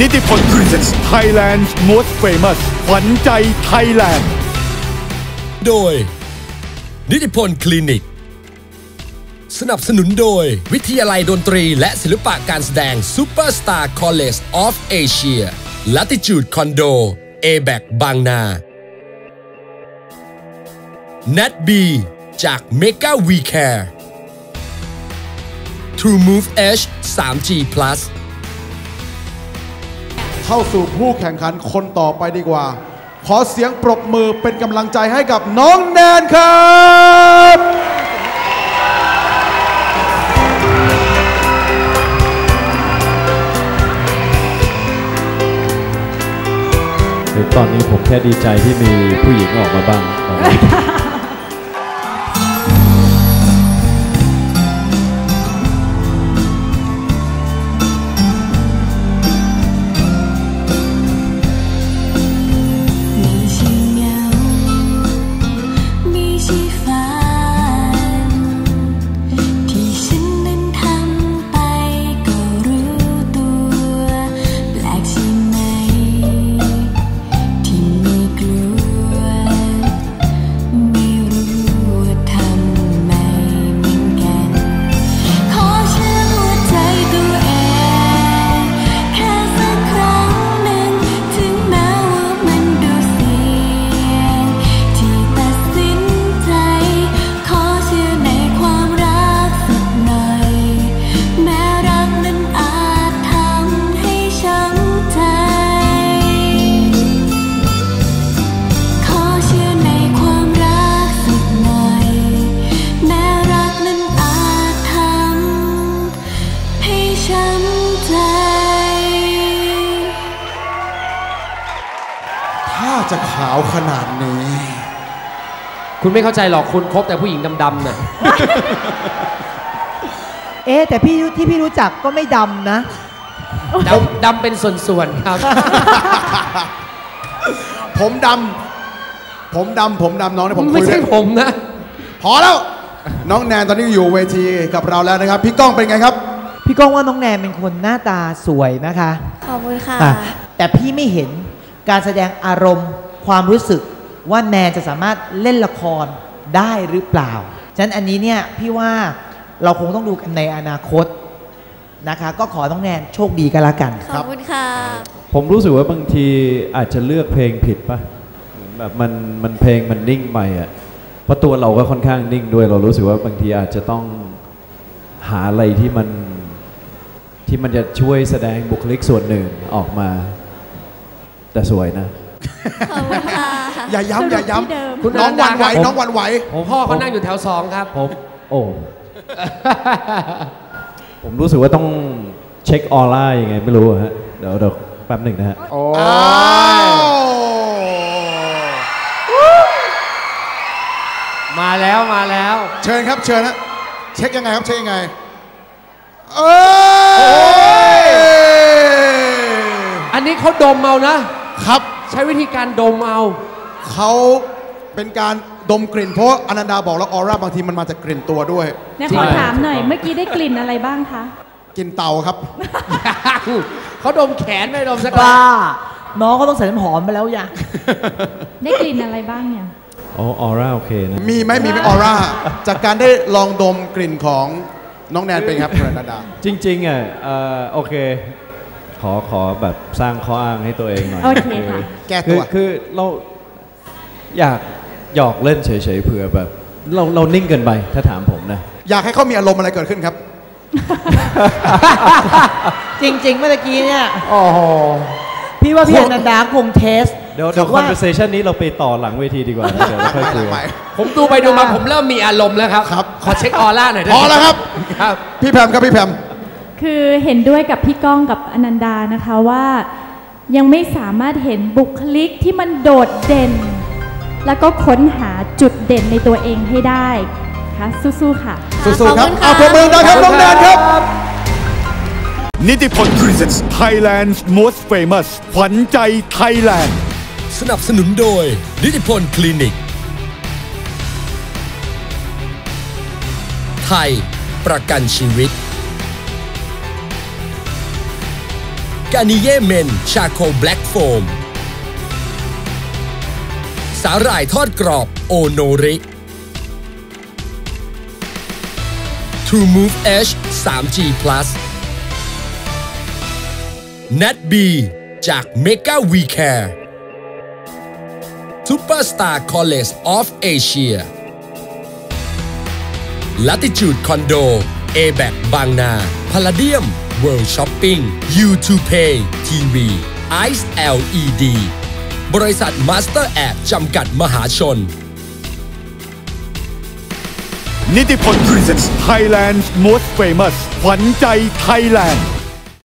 นิติพล Presents Thailand's Most Famous ขวัญใจไทยแลนด์ โดย นิติพลคลินิก สนับสนุนโดย วิทยาลัยดนตรีและศิลปะการแสดง Superstar College of Asia Latitude Condo a b a c บางนา Nat B จาก Mega We Care True Move H 3G Plus เข้าสู่ผู้แข่งขันคนต่อไปดีกว่า ขอเสียงปรบมือเป็นกำลังใจให้กับน้องแนนครับตอนนี้ผมแค่ดีใจที่มีผู้หญิงออกมาบ้าง จะขาวขนาดนี้ คุณไม่เข้าใจหรอกคุณคบแต่ผู้หญิงดำๆน่ะ เอ๊ะแต่พี่ที่พี่รู้จักก็ไม่ดำนะ ดำดำเป็นส่วนๆครับ ผมดำผมดำผมดำน้องเนี่ยผมไม่คุยใช่ด้วยผมนะ พอแล้ว น้องแนนตอนนี้อยู่เวทีกับเราแล้วนะครับ พี่ก้องเป็นไงครับ พี่ก้องว่าน้องแนนเป็นคนหน้าตาสวยนะคะขอบคุณค่ะ อะแต่พี่ไม่เห็นการแสดงอารมณ์ ความรู้สึกว่าแนนจะสามารถเล่นละครได้หรือเปล่า ฉะนั้นอันนี้เนี่ยพี่ว่าเราคงต้องดูกันในอนาคตนะคะ ก็ขอน้องแนนโชคดีกันละกันขอบคุณค่ะ ผมรู้สึกว่าบางทีอาจจะเลือกเพลงผิดปะเหมือนแบบมันมันเพลงมันนิ่งไปอะเพราะตัวเราก็ค่อนข้างนิ่งด้วย เรารู้สึกว่าบางทีอาจจะต้องหาอะไรที่มันที่มันจะช่วยแสดงบุคลิกส่วนหนึ่งออกมา แต่สวยนะ ขอบคุณค่ะ อย่าย้ำอย่าย้คุณำน้องหวันไหวผมน้องหวันไหว พ่อเขานั่งอยู่แถวสองครับ ผม โอ้ ผมรู้สึกว่าต้องเช็คออร่ายังไงไม่รู้อะฮะ เดี๋ยวเดี๋ยวแป๊บหนึ่งนะฮะ โอ้อ้าวมาแล้วมาแล้วเชิญครับเชิญนะเช็คยังไงครับเช็คยังไงเอออันนี้เขาดมเอานะ ครับ ใช้วิธีการดมเอาเขาเป็นการดมกลิ่นเพราะว่าอนันดาบอกแล้วออร่าบางทีมันมาจากกลิ่นตัวด้วย เนี่ยขอถามหน่อย เมื่อกี้ได้กลิ่นอะไรบ้างคะ กลิ่นเต่าครับ เขาดมแขนไม่ดมสักกล้าน้องก็ต้องใส่น้ำหอมไปแล้วอย่าได้กลิ่นอะไรบ้างเนี่ยอ๋อออร่าโอเคนะ มีไหมมีไหมออร่า จากการได้ลองดมกลิ่นของน้องแนนเป็นไงครับคุณอนันดา จริงๆอะเอ่อโอเคข อขอแบบสร้างข้ออ้างให้ตัวเองหน่อยโอเคค่ะ แก้ตัคือวคือเราอยากหยอกเล่นเฉยๆเผื่อแบบ เราเรานิ่งเกินไปถ้าถามผมนะ อยากให้เขามีอารมณ์อะไรเกิดขึ้นครับ จริง ๆ เมื่อกี้เนี่ย โอ้โห พี่ว่าพี่อนันดาคงเทสเดี๋ยวเดี๋ยว ว่า conversation นี้เราไปต่อหลังเวทีดีกว่านะเดี๋ยวเราค่อยคุยผมดูไปดูมาผมเริ่มมีอารมณ์แล้วครับครับขอเช็คออร่าหน่อยได้ไหพมอแล้วครับ ครับ พี่แพมครับพี่แพม คือเห็นด้วยกับพี่ก้องกับอนันดานะคะว่ายังไม่สามารถเห็นบุคลิกที่มันโดดเด่น แล้วก็ค้นหาจุดเด่นในตัวเองให้ได้ค่ะสู้ๆค่ะ สู้ๆครับขอบคุณค่ะเอาปรบมือดังครับน้องแนนครับ นิติพล Presents Thailand's Most Famous ขวัญใจไทยแลนด์ สนับสนุนโดย นิติพลคลินิก ไทย ประกันชีวิต กานิเยเมนชาโคแบล็กโฟมสาหร่ายทอดกรอบโอโนริ True Move H 3G Plus Nat B จาก Mega We Care Superstar College of Asia Latitude Condo a b a c บางนา Palladium World Shopping You to Pay TV Ice LED บริษัท Master App จำกัดมหาชน นิติพล Presents Thailand's Most Famous ขวัญใจไทยแลนด์